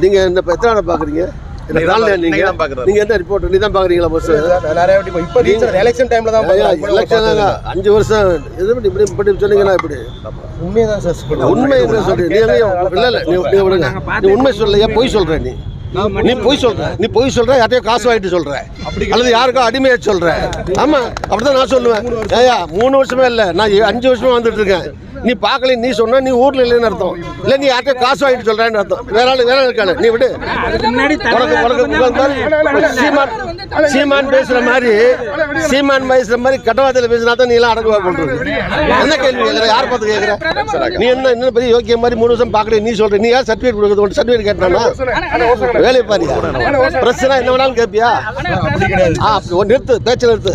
நீங்கள் இந்த எத்தனை பார்க்குறீங்க நீங்கள். நீங்கள் எந்த ரிப்போர்ட் நீ தான் பார்க்குறீங்களா பஸ் நிறைய இப்ப- எலெக்ஷன் டைம்ல தான். எலெக்ஷன் அஞ்சு வருஷம். இது இப்படி இப்படி சொன்னீங்கன்னா இப்படி? உண்மையதான் சார். உண்மை என்ன இல்ல இல்ல நீ விடுங்க நீ உண்மை சொல்லலையா? பொய் சொல்ற நீ. நீ பொய் சொல்ற. நீ பொய் சொல்ற யார்ட்டையோ காசு வாங்கிட்டு சொல்ற. அல்லது யாருக்கோ அடிமையா சொல்ற. ஆமா அப்படிதான் நான் சொல்லுவேன். ஏயா மூணு வருஷமே இல்ல. நான் ஏ- அஞ்சு வருஷமா வந்துட்டு இருக்கேன். நீ பார்க்கல நீ சொன்னா நீ ஊர்ல இல்லைன்னு அர்த்தம். இல்ல நீ யார்ட்டையோ காசு வாங்கிட்டு சொல்றேன்னு அர்த்தம். வேற ஆளு வேற இருக்காளு நீ விடு. உனக்கு உனக்கு சீமான் சீமான் பேசுற மாதிரி சீமான் பேசுற மாதிரி கட்டவாதத்தில் பேசினா தான் நீ எல்லாம் அடக்குவா பண்றது என்ன கேள்வி? கேட்குற யார் பார்த்து கேட்குற நீ என்ன என்ன பெரிய யோக்கிய மாதிரி மூணு வருஷம் பார்க்கல நீ சொல்ற. நீ யார் சர்டிஃபிகேட் கொடுக்குறது? உன் சர்டிஃபிகேட் கேட்டானா? வேலையை பாரியா. பிரச்சனை என்ன வேணாலும் கேட்பியா ஒரு நிறுத்து. பேச்சை நிறுத்து.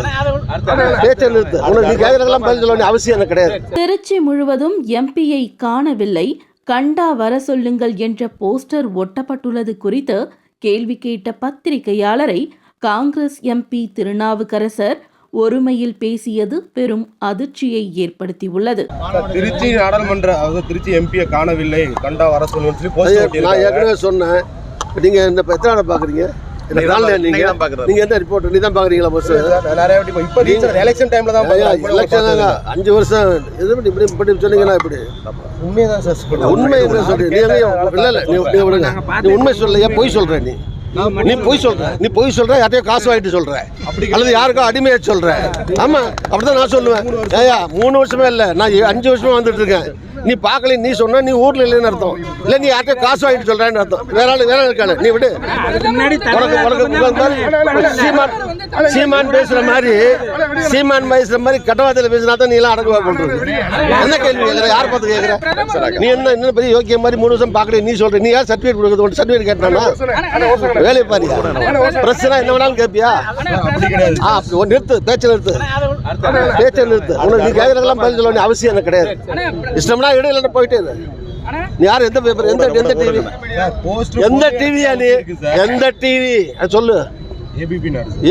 பேச்சை நிறுத்து. உனக்கு நீ கேட்கறதெல்லாம் பதில் சொல்ல வேண்டிய அவசியம் எனக்கு கிடையாது. திருச்சி முழுவதும் எம்பியை காணவில்லை. கண்டா வர சொல்லுங்கள் என்ற போஸ்டர் ஒட்டப்பட்டுள்ளது குறித்து கேள்வி கேட்ட பத்திரிகையாளரை காங்கிரஸ் எம்பி திருநாவுக்கரசர் ஒருமையில் பேசியது பெரும் அதிர்ச்சியை ஏற்படுத்தியுள்ளது. திருச்சி நாடாளுமன்ற அதாவது திருச்சி எம்பியை காணவில்லை. கண்டா வர சொல்லுன்னு சொல்லி போஸ்ட் ஐயா, நான். ஏற்கனவே சொன்னேன். நீங்க இந்த எத்தனை இந்த நீங்க நீங்க? ரிப்போர்ட் நீ தான் பஸ் நிறைய வாட்டி இப்ப- இப்ப ரீசன் எலெக்ஷன் டைம்ல தான் பார்க்கறேன். எலெக்ஷன் அஞ்சு வருஷம் இது இப்படி இப்படி இப்படி? சொன்னீங்கன்னா இப்படி சார் சொல்றேன். உண்மை என்ன சொல்றீங்க நீ எங்க- இல்ல இல்ல நீ நீ விடுங்க நீ உண்மை சொல்லலையா பொய் சொல்ற நீ. நீ பொய் சொல்ற. நீ பொய் சொல்ற யார்ட்டையோ காசு வாங்கிட்டு சொல்ற. அல்லது யாருக்கோ அடிமையா சொல்ற. ஆமா அப்படிதான் நான் சொல்லுவேன். ஏயா மூணு வருஷமே இல்ல. நான் அஞ்சு வருஷமா வந்துட்டு இருக்கேன். நீ பார்க்கல நீ சொன்னா நீ ஊர்ல இல்லைன்னு அர்த்தம். இல்ல நீ யார்ட்டையோ காசு வாங்கிட்டு சொல்றேன்னு அர்த்தம். வேற ஆளு வேற இருக்காளு நீ விடு. உனக்கு உனக்கு சீமான் சீமான் பேசுற மாதிரி சீமான் பேசுற மாதிரி கட்டவாதத்தில் பேசினா தான் நீ எல்லாம் அடக்குவா பண்றது என்ன கேள்வி கேட்குற யார் பார்த்து கேட்குற நீ என்ன என்ன பெரிய யோக்கிய மாதிரி மூணு வருஷம் பார்க்கல நீ சொல்ற. நீ யார் சர்டிஃபிகேட் கொடுக்குறது? உன் சர்டிஃபிகேட் கேட்டானா? வேலையை பாரியா. பிரச்சனை என்ன வேணாலும் கேட்பியா ஆ அப்படி ஒரு நிறுத்து பேச்சை நிறுத்து. பேச்சை நிறுத்து. உனக்கு நீ கேட்கறதெல்லாம் பதில் சொல்ல வேண்டிய அவசியம் எனக்கு கிடையாது. இஷ்டம்னா இடம் இல்லைன்னா போயிட்டே இரு. நீ யார்? எந்த பேப்பர் எந்த எந்த டிவி எந்த டிவியா நீ? எந்த டிவி சொல்லு.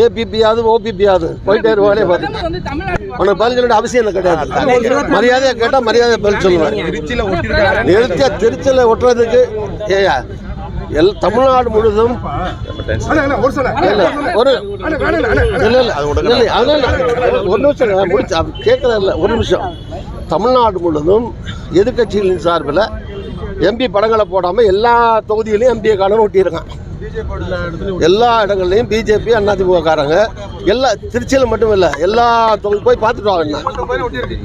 ஏபிபியாவது ஓபிபியாவது போயிட்டே இரு வேலையை பார்த்து உனக்கு பதில் சொல்ல வேண்டிய அவசியம் எனக்கு கிடையாது. மரியாதையா கேட்டா மரியாதை பதில் சொல்லுவேன். திருச்சியில் ஒட்டுறதுக்கு ஏயா எல் தமிழ்நாடு முழுதும் இல்ல, ஒரு இல்ல இல்ல இல்ல. ஒரு நிமிஷம் முடிச்சு. கேட்கறது இல்ல. ஒரு நிமிஷம். தமிழ்நாடு முழுதும் எதிர்க்கட்சிகளின் சார்பில் எம்பி படங்களை போடாம எல்லா தொகுதியிலையும் எம்பியை காணணும் ஒட்டியிருக்கான். எல்லா இடங்கள்லையும் பிஜேபி அதிமுக காரங்க எல்லா திருச்சியில் மட்டும் இல்லை. எல்லா தொகுதி போய் பார்த்துட்டு வாங்க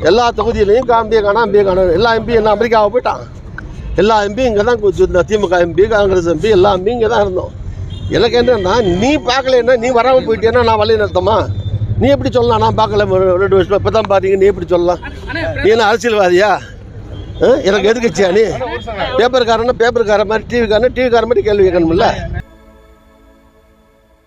எல்லா தொகுதியிலையும் எம்பியை காணா எம்பியை காணும் எல்லா எம்பி என்ன அமெரிக்காவை போயிட்டான். எல்லா எம்பியும் இங்கே தான் இந்த திமுக எம்பி காங்கிரஸ் எம்பி எல்லா எம்பியும் இங்கே தான் இருந்தோம். எனக்கு என்னன்னா நீ பார்க்கலன்னா நீ வராமல் போயிட்டேன்னா நான் வழி நிறுத்தமா? நீ எப்படி சொல்லலாம்? நான் பார்க்கல ரெண்டு வருஷம். இப்போ தான் பாத்தீங்க நீ எப்படி சொல்லலாம்? நீ என்ன அரசியல்வாதியா? எனக்கு எதிர்க்கட்சியா நீ? பேப்பர்காரன்னா பேப்பர்கார மாதிரி டிவிக்காரனா டிவிக்கார மாதிரி கேள்வி கேட்கணும்ல?